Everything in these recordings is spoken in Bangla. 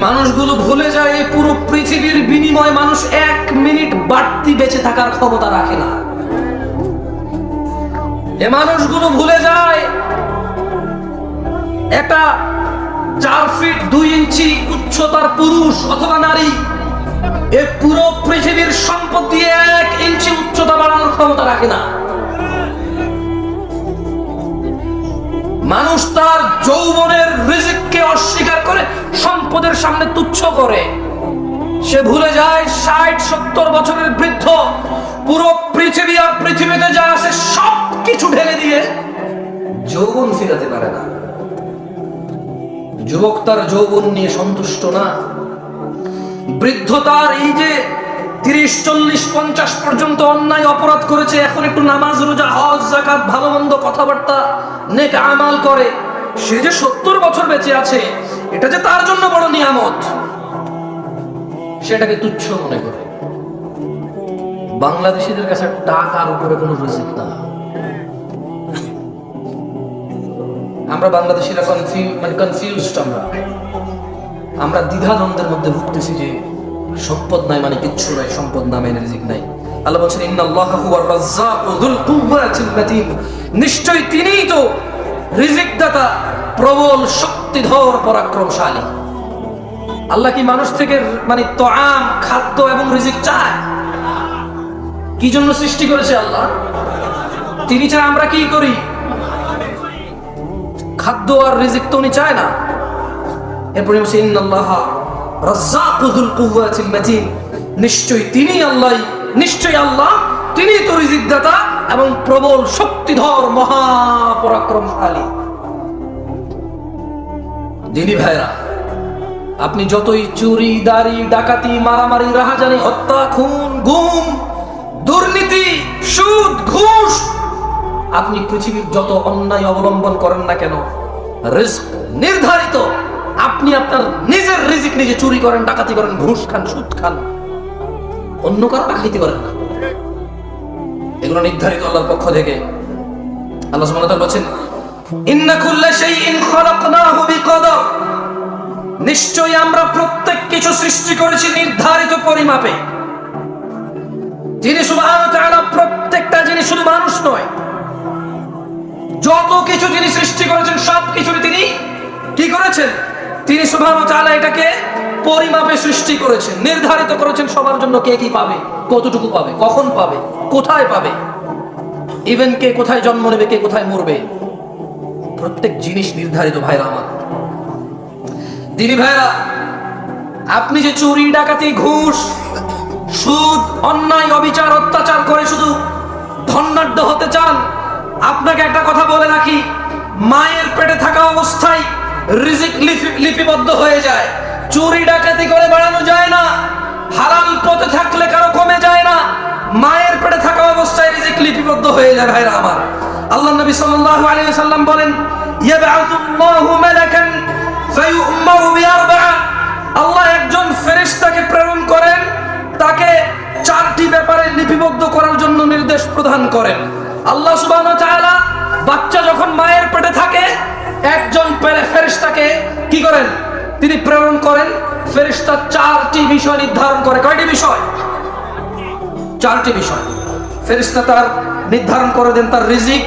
মানুষগুলো ভুলে যায়, এই পুরো পৃথিবীর বিনিময় মানুষ এক মিনিট বাড়তি বেঁচে থাকার ক্ষমতা রাখে না। এ মানুষগুলো ভুলে যায়, একটা চার ফিট দুই ইঞ্চি উচ্চতার পুরুষ অথবা নারী, এ পুরো পৃথিবীর সম্পদ দিয়ে এক ইঞ্চি উচ্চতা বাড়ানোর ক্ষমতা রাখে না। মানুষ তার যৌবনের রিজিককে অস্বীকার করে সম্পদের সামনে তুচ্ছ করে। সে ভুলে যায় ষাট, সত্তর বছরের বৃদ্ধ। পুরো পৃথিবী আর পৃথিবীতে যা আছে সব কিছু ঢেলে দিয়ে যৌবন ফিরাতে পারে না। যুবক তার যৌবন নিয়ে সন্তুষ্ট না। বৃদ্ধ তার এই যে তিরিশ, চল্লিশ, পঞ্চাশ পর্যন্ত অন্যায় অপরাধ করেছে, এখন একটু নামাজ, রোজা, হজ জাকাত ভালো মন্দ কথাবার্তা, নেক আমাল করে, সে যে সত্তর বছর বেঁচে আছে এটা যে তার জন্য বড় নিয়ামত, সেটাকে তুচ্ছ মনে করে। বাংলাদেশিদের কাছে টাকার উপরে কোনো রিজিক না। আমরা বাংলাদেশিরা কনফিউ মানে কনফিউজড আমরা। আমরা দ্বিধাদ্বন্দ্বের মধ্যে ভুগতেছি যে সম্পদ নাই মানে কিচ্ছু নাই, সম্পদ নামে রিজিক নাই। আল্লাহ বলছেন, ইন্নাল্লাহু হুয়ার রাজ্জাকু যুল কুওয়াতিল মাতিন। নিশ্চয়ই তিনিই তো রিজিক দাতা প্রবল শক্তিধর, পরাক্রমশালী। আল্লাহ কি মানুষ থেকে মানে তোয়াম খাদ্য এবং রিজিক চায়? কি জন্য সৃষ্টি করেছে আল্লাহ? তিনি চায় আমরা কি করি? খাদ্য আর রিজিক তো উনি চায় না। এরপরে বলছে, ইন্নাল্লাহ রাজ্জাকুল কুওয়াতিল মাতিন। নিশ্চয়ই তিনি আল্লাহ নিশ্চয়ই আল্লাহ, তিনি তো রিজিক দাতা এবং প্রবল, শক্তিধর, মহা দিনী ভাইরা, আপনি যতই চুরি, দাড়ি, ডাকাতি, মারামারি, রাহাজানি, হত্যা, খুন, গুম, দুর্নীতি, সুদ, ঘুষ, আপনি পৃথিবীর যত অন্যায় অবলম্বন করেন না কেন, রিস্ক নির্ধারিত। আপনি আপনার নিজের রিজিক নিজে চুরি করেন, ডাকাতি করেন, ঘুষ খান, সুদ খান, অন্য কারও ডাকাতি করেন না। এগুলো নির্ধারিত আল্লাহর পক্ষ থেকে। আল্লাহ সুবহানাহু ওয়া তাআলা নিশ্চয়ই আমরা প্রত্যেক কিছু সৃষ্টি করেছি নির্ধারিত পরিমাপে। যিনি সুবহানাহু ওয়া তাআলা প্রত্যেকটা জিনিস শুধু মানুষ নয়। যত কিছু তিনি সৃষ্টি করেছেন, সব কিছু তিনি কি করেছেন? তিনি এটাকে পরিমাপে সৃষ্টি করেছেন, নির্ধারিত করেছেন সবার জন্য কে কি পাবে, কতটুকু পাবে, কখন পাবে, কোথায় পাবে। ইভেন কে কোথায় জন্ম নেবে, কে কোথায় মরবে। প্রত্যেক জিনিস নির্ধারিত ভাইরা আমার। দিদি ভাইরা, আপনি যে চুরি, ডাকাতি, ঘুষ, সুদ, অন্যায়, অবিচার, অত্যাচার করে শুধু ধন্যাঢ্য হতে চান, আপনাকে একটা কথা বলে রাখি, মায়ের পেটে থাকা অবস্থায় রিজিক লিপি- লিপিবদ্ধ হয়ে যায়। চুরি, ডাকাতি করে বাড়ানো যায় না হারাম পথে থাকলে কারও কমে যায় না, মায়ের পেটে থাকা অবস্থায় রিজিক লিপিবদ্ধ হয়ে যায় ভাইরা আমার। আল্লাহ নবী সাল্লাল্লাহু আলাইহি সাল্লাম বলেন ইয়াবআতুল্লাহু মালাকান ফায়ু'মারু বিআরবা'a আল্লাহ একজন ফেরেশতাকে প্রেরণ করেন, তাকে চারটি ব্যাপারে লিপিবদ্ধ করার জন্য নির্দেশ প্রদান করেন। আল্লাহ সুবহানাহু ওয়া তাআলা বাচ্চা যখন মায়ের পেটে থাকে, একজন ফেরেশতাকে কি করেন? তিনি প্রেরণ করেন, ফেরেশতা চারটি বিষয় নির্ধারণ করে। কয়টি বিষয়? চারটি বিষয়। ফেরেশতা তার নির্ধারণ করে দেন তার রিজিক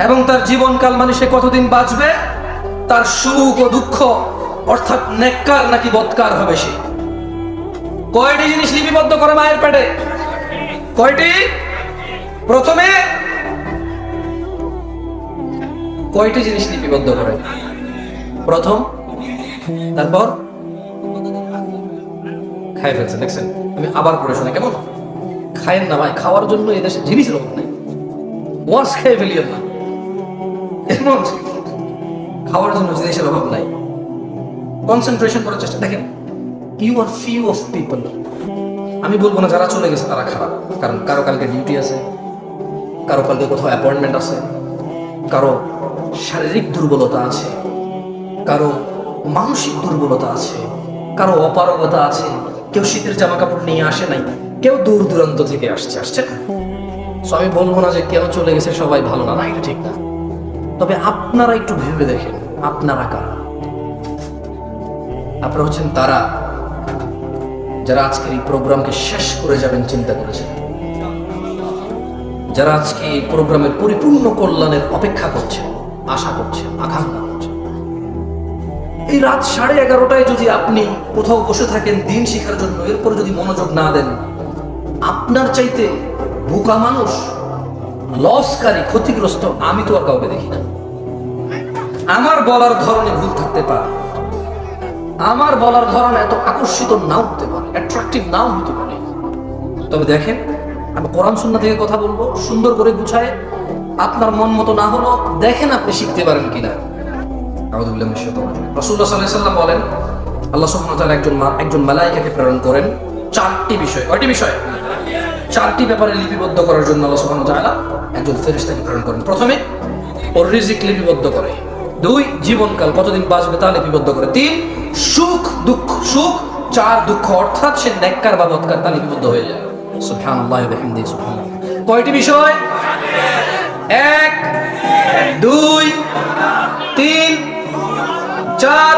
এবং তার জীবনকাল মানে সে কতদিন বাঁচবে? তার সুখ ও দুঃখ, অর্থাৎ নেককার নাকি বৎকার হবে সে? কয়টি জিনিস লিপিবদ্ধ করে মায়ের পেটে? কয়টি? প্রথমে, কয়টি জিনিস লিপিবদ্ধ করে? প্রথম, তারপর? খাই ফেলছে, দেখছেন? আমি আবার পড়ে শুনে কেমন? খায়েন না ভাই, খাওয়ার জন্য এদেশে জিনিস অভাব নেই। ওয়াশ খেয়ে ফেলিয়েন না। খাওয়ার জন্য জিনিসের অভাব নাই। কনসেন্ট্রেশন করার চেষ্টা দেখেন you are few of people আমি বলব না যারা চলে গেছে তারা খারাপ, কারণ কারও কালকে ডিউটি আছে, কারও কালকে কোথাও অ্যাপয়েন্টমেন্ট আছে, কারও শারীরিক দুর্বলতা আছে, কারও মানসিক দুর্বলতা আছে, কারও অপারগতা আছে, কেউ শীতের জামা কাপড় নিয়ে আসে নাই, কেউ দূর দূরান্ত থেকে আসছে আসছে না। আমি বলব না যে কেন চলে গেছে সবাই ভালো না না, এটা ঠিক না। তবে আপনারা একটু ভেবে দেখেন, আপনারা কারা? আপনারা হচ্ছেন তারা যারা আজকের এই প্রোগ্রামকে শেষ করে যাবেন চিন্তা করেছেন। যারা আজকে এই প্রোগ্রামের পরিপূর্ণ কল্যাণের অপেক্ষা করছে আশা করছে আকাঙ্ক্ষা করছে এই রাত সাড়ে এগারোটায় যদি আপনি কোথাও বসে থাকেন, দিন শেখার জন্য, এরপর যদি মনোযোগ না দেন, আপনার চাইতে বোকা মানুষ, লসকারী, ক্ষতিগ্রস্ত, আমি তো আর কাউকে দেখি না। আমার বলার ধরনে ভুল থাকতে পারে। আমার বলার ধরন এত আকর্ষিত নাও হতে পারে অ্যাট্রাকটিভ নাও হতে পারে। তবে দেখেন, আমি কোরআন সুন্না থেকে কথা বলব, সুন্দর করে গুছায়, আপনার মন মতো না হলো দেখেন আপনি শিখতে পারেন কিনা। আলাইহি সাল্লাম বলেন, আল্লাহ সুবহানাহু তাআলা একজন একজন মালাইকাকে প্রেরণ করেন। চারটি বিষয়। কয়টি বিষয়? চারটি ব্যাপারে লিপিবদ্ধ করার জন্য আল্লাহ সুবহানাহু তাআলা একজন ফেরেশতাকে প্রেরণ করেন। প্রথমে, ওর রিজিক লিপিবদ্ধ করে। দুই, জীবনকাল কতদিন বাঁচবে তা লিপিবদ্ধ করে। তিন, সুখ, দুঃখ, সুখ, চার, দুঃখ, অর্থাৎ সে নেককার বা বদকার তা লিপিবদ্ধ হয়ে যায়। কয়টি বিষয়? এক, দুই, তিন, চার।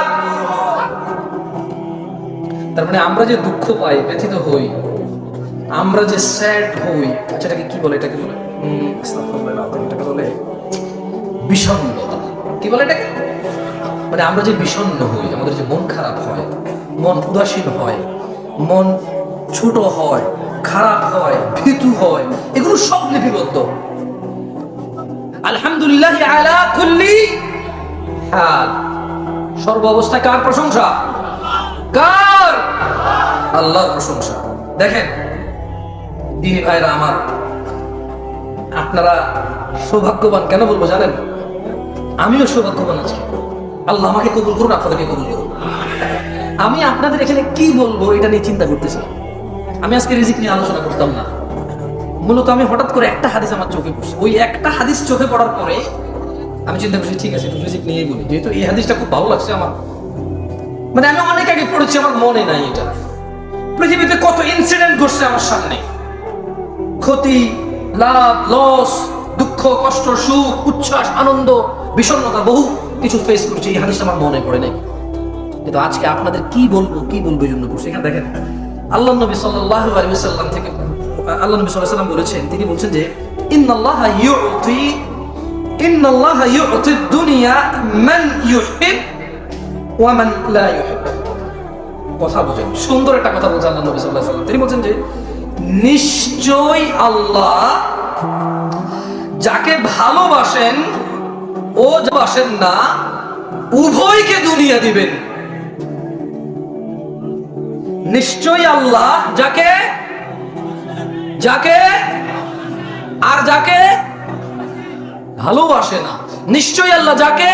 তার মানে আমরা যে দুঃখ পাই, ব্যথিত হই, আমরা যে স্যাড হই আচ্ছা এটাকে কি বলে এটাকে বলে বিষণ্ণতা কি বলে এটাকে? মানে আমরা যে বিষণ্ণ হই, আমাদের যে মন খারাপ হয়, মন উদাসীন হয়, মন ছোট হয়, খারাপ হয়, ভীতু হয়, এগুলো সব লিপিবদ্ধ। আলহামদুলিল্লাহ আলা কুল্লি সর্ব অবস্থায় কার প্রশংসা? কার? আল্লাহর প্রশংসা। দেখেন, দিনী ভাইরা আমার, আপনারা সৌভাগ্যবান কেন বলব জানেন? আমিও সৌভাগ্যবান আছি। আল্লাহ আমাকে কবুল করুন, আপনাদেরকে কবুল করুন। আমি আপনাদের এখানে কি বলব এটা নিয়ে চিন্তা করতেছি। আমি আজকে রিজিক নিয়ে আলোচনা করতাম না। মূলত আমি হঠাৎ করে একটা হাদিস আমার চোখে পড়ছে। ওই একটা হাদিস চোখে পড়ার পরে আমি চিন্তা করছি, ঠিক আছে রিজিক নিয়েই বলি। যেহেতু এই হাদিসটা খুব ভালো লাগছে আমার। মানে আমি অনেক আগে পড়েছি, আমার মনে নাই এটা। পৃথিবীতে কত ইনসিডেন্ট ঘটছে আমার সামনে। ক্ষতি, লাভ লস দুঃখ, কষ্ট, সুখ, উচ্ছ্বাস, আনন্দ বিষণ্ণতা বহু কিছু ফেস করছি, এই হাদিসটা আমার মনে পড়ে নাই। কিন্তু আজকে আপনাদের কি বলব কি বলব জন্য করছি এখানে দেখেন আল্লাহ নবী সাল্লাল্লাহু আলাইহি ওয়াসাল্লাম থেকে আল্লাহ নবী সাল্লাল্লাহু বলেছেন, তিনি বলছেন যে, ইন্নাল্লাহা ইউতি ইন্নাল্লাহা ইউতি দুনিয়া মান ইউহিব ওয়া মান লা ইউহিব। কথা বুঝেন, সুন্দর একটা কথা বলছেন আল্লাহ নবী সাল্লাল্লাহু আলাইহি তিনি বলছেন যে নিশ্চয় আল্লাহ যাকে ভালোবাসেন ও বাসেন না, উভয়কে দুনিয়া দিবেন। নিশ্চয়ই আল্লাহ যাকে যাকে আর যাকে ভালোবাসে না। নিশ্চয়ই আল্লাহ যাকে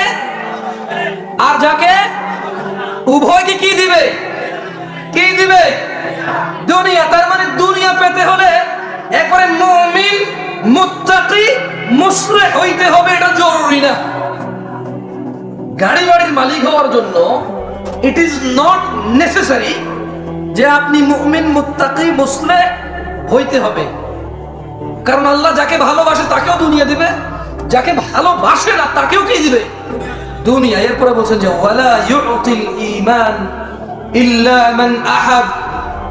আর যাকে উভয়কে কি দিবে? কি দিবে? দুনিয়া, তার মানে দুনিয়া পেতে হলে একবারে মুমিন, মুত্তাকি মুসরে হইতে হবে, এটা জরুরি না। গাড়ি বাড়ির মালিক হওয়ার জন্য ইট ইজ নট নেসেসারি যে আপনি মুমিন, মুত্তাকি মুসলে হইতে হবে। কারণ আল্লাহ যাকে ভালোবাসে তাকেও দুনিয়া দিবে, যাকে ভালোবাসে না তাকেও কি দিবে? দুনিয়া। এরপরে বলছেন যে, ওয়ালা ইউতিল ঈমান ইল্লা মান আহাব।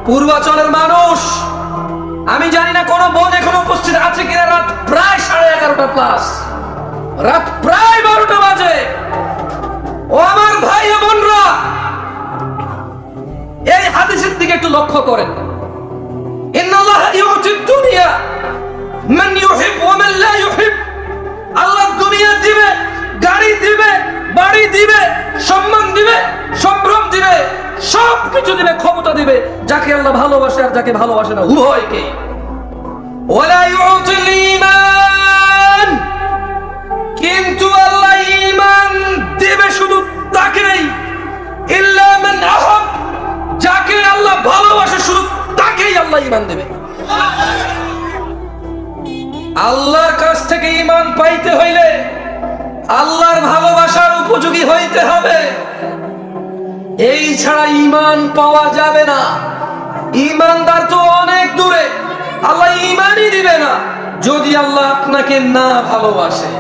পূর্বাচলের মানুষ, আমি জানি না কোন বোন এখন উপস্থিত আছে কিনা, রাত প্রায় সাড়ে এগারোটা প্লাস রাত প্রায় বারোটা বাজে। আমার ভাই বোনরা, এই হাদিসের দিকে একটু লক্ষ্য করেন। মান মান সম্মান দিবে, সম্ভ্রম দিবে সব কিছু দিবে, ক্ষমতা দিবে, যাকে আল্লাহ ভালোবাসে আর যাকে ভালোবাসে না উভয়কে কিন্তু আল্লাহ ঈমান দেবে শুধু মান আহাব, যাকে আল্লাহ ভালোবাসে শুধু তাকেই আল্লাহ ঈমান দেবে। আল্লাহর কাছ থেকে ঈমান পাইতে হইলে আল্লাহর ভালোবাসার উপযোগী হইতে হবে। এই ছাড়া ঈমান পাওয়া যাবে না। ঈমানদার তো অনেক দূরে। আল্লাহ ইমানই দিবে না। যদি আল্লাহ আপনাকে না ভালোবাসে